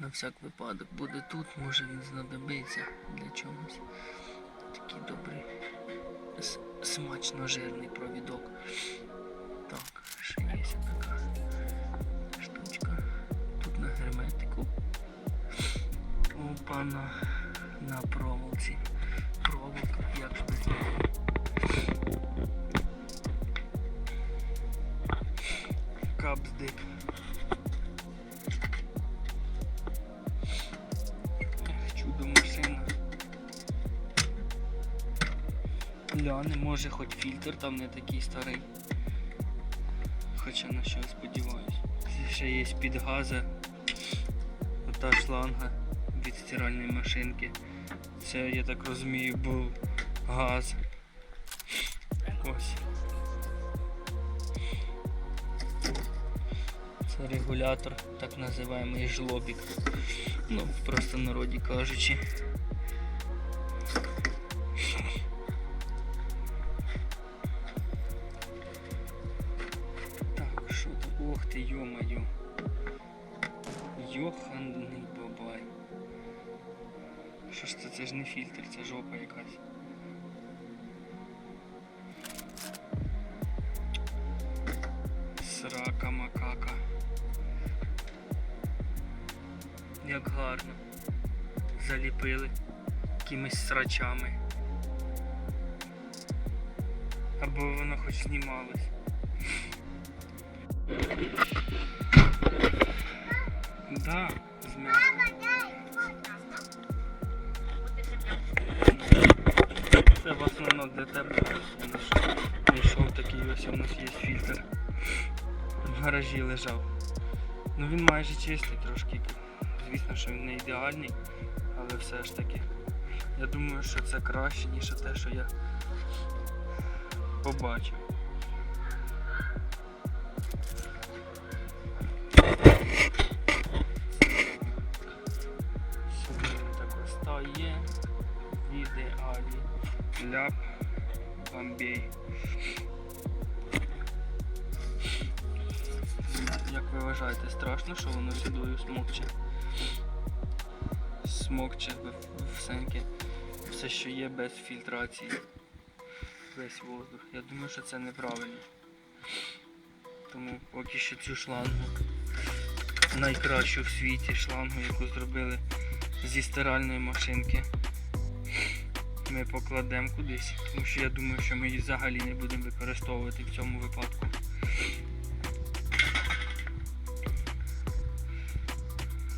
На всяк випадок буде тут, може він знадобиться для чогось. Такий добрий, смачно жирний провідок. Так, ще є така штучка. Тут на герметику. Опа на, на проволоці. Проволока, як би. Капздик. Ех, Гляне, може хоч фільтр там не такий старий. Хоча на що сподіваюсь. Ще є з-під газа. Ота шланга від стиральної машинки. Це, я так розумію, був газ. Ось. Це регулятор, так називаємий жлобік. Ну, в простонароді кажучи. Ох ти, йо-моє. Йоханий бабай. Що ж це? Це ж не фільтр, це жопа якась. Срака макака. Як гарно. Заліпили якимись срачами. Або воно хоч знімалось. Да. Це в основному для тебе. Знайшов такий ось у нас є фільтр. В гаражі лежав. Ну він майже чистий трошки. Звісно, що він не ідеальний, але все ж таки. Я думаю, що це краще, ніж те, що я побачив. Стає. В ідеалі. Ляп. Бомбей. Як ви вважаєте, страшно, що воно сюдою смокче? Смокче в- сенки. Все, що є без фільтрації. Весь воздух. Я думаю, що це неправильно. Тому поки що цю шлангу, найкращу в світі шлангу, яку зробили зі стиральної машинки, ми покладемо кудись. Тому що я думаю, що ми її взагалі не будемо використовувати в цьому випадку.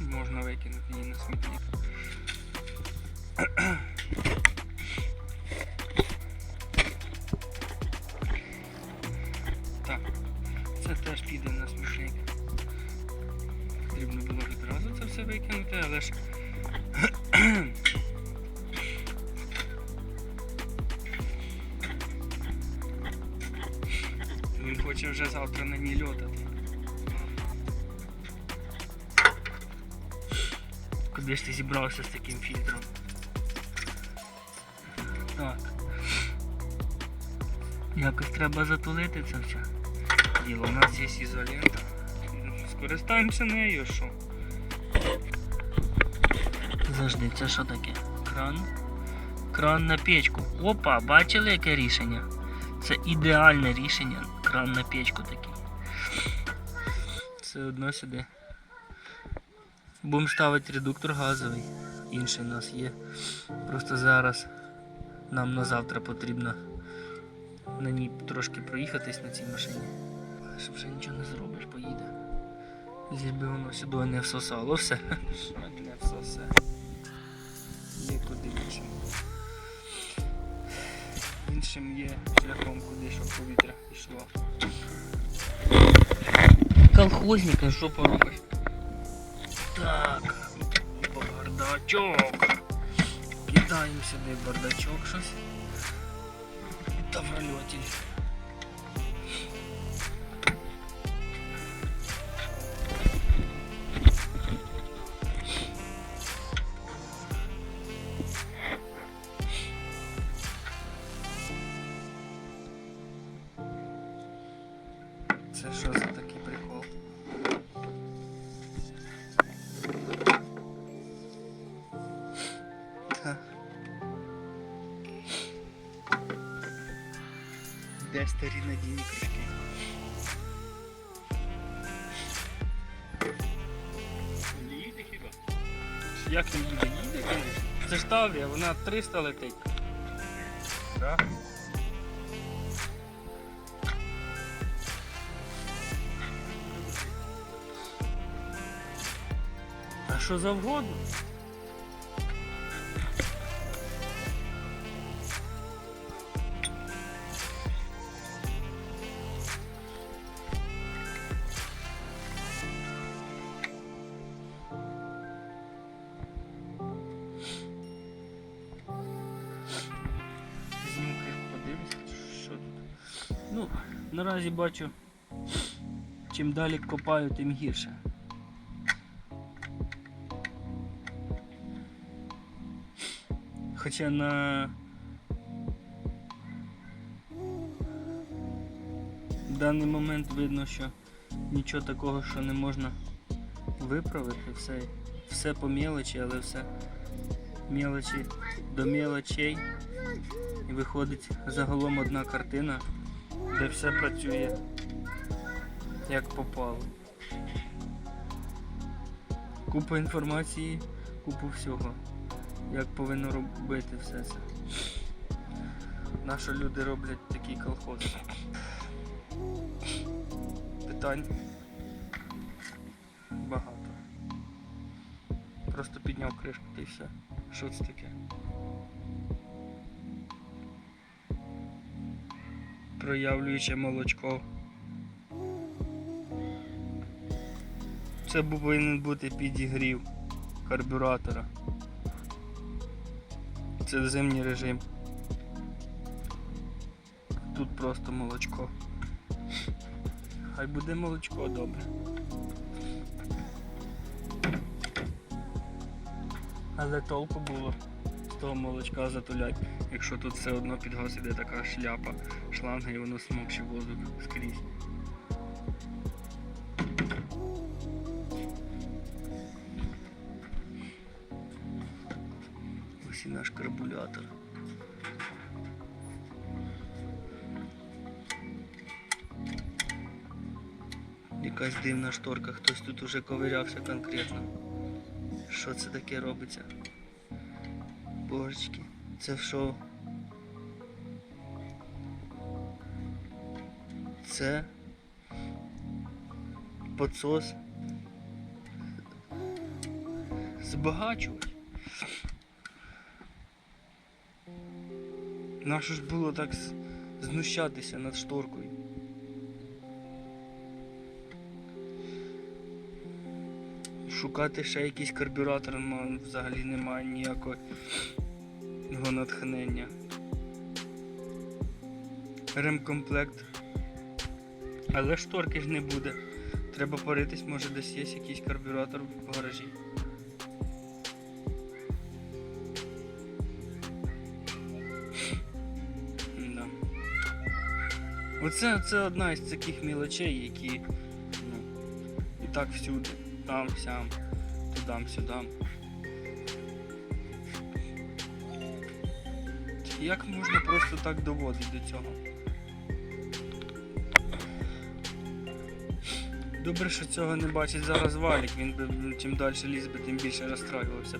Можна викинути її на смітник. Так, це теж піде на смітник. Потрібно було відразу це все викинути, але ж він хоче вже завтра на ній льотати. Куди ж ти зібрався з таким фільтром? Так. Якось треба затулити це все. Діло, у нас є ізолента. Ну, Скористаємося нею, що? Завжди, це що таке? Кран? Кран на печку. Опа, бачили яке рішення? Це ідеальне рішення. Кран на печку такий. Все одно сюди. Будемо ставити редуктор газовий. Інший у нас є. Просто зараз нам на завтра потрібно на ній трошки проїхатись на цій машині. Щоб вже нічого не зробиш, поїде. Би воно сюди не всосало все. Не всосе. Іншим є шляхом куди, щоб повітря пішло. Колхозника, що поробиш? Так, бардачок. Кидаємо сюди бардачок щось. Та в Це що за такий прикол? Ха. Де старі надійні крючки? Не їде хіба? Як не їде? Їде. Це ж Таврія, вона 300 летить. Так? Що завгодно? Ну, наразі бачу, чим далі копаю, тим гірше. Хоча на даний момент видно, що нічого такого, що не можна виправити, все, все по мелочі, але все мелочі до мелочей. І виходить загалом одна картина, де все працює як попало. Купа інформації, купу всього як повинно робити все це. Наші люди роблять такий колхоз. Питань багато. Просто підняв кришку й все. Що це таке? Проявлююче молочко. Це повинен бути підігрів карбюратора. Це зимній режим. Тут просто молочко. Хай буде молочко добре. Але толку було з того молочка затулять, якщо тут все одно під газ іде така шляпа, шланга і воно смокче воздух скрізь. Ось і наш карбулятор. Якась дивна шторка, хтось тут уже ковирявся конкретно. Що це таке робиться? Божечки, це що? Це подсос. Збагачувач. Нащо ж було так знущатися над шторкою? Шукати ще якийсь карбюратор взагалі немає ніякого натхнення. Ремкомплект. Але шторки ж не буде. Треба поритись, може десь є якийсь карбюратор в гаражі. Оце це одна із таких мілочей, які ну, і так всюди. Там, сям, тудам, сюдам. Як можна просто так доводити до цього? Добре, що цього не бачить зараз валік, він би чим далі ліз би, тим більше розстраювався.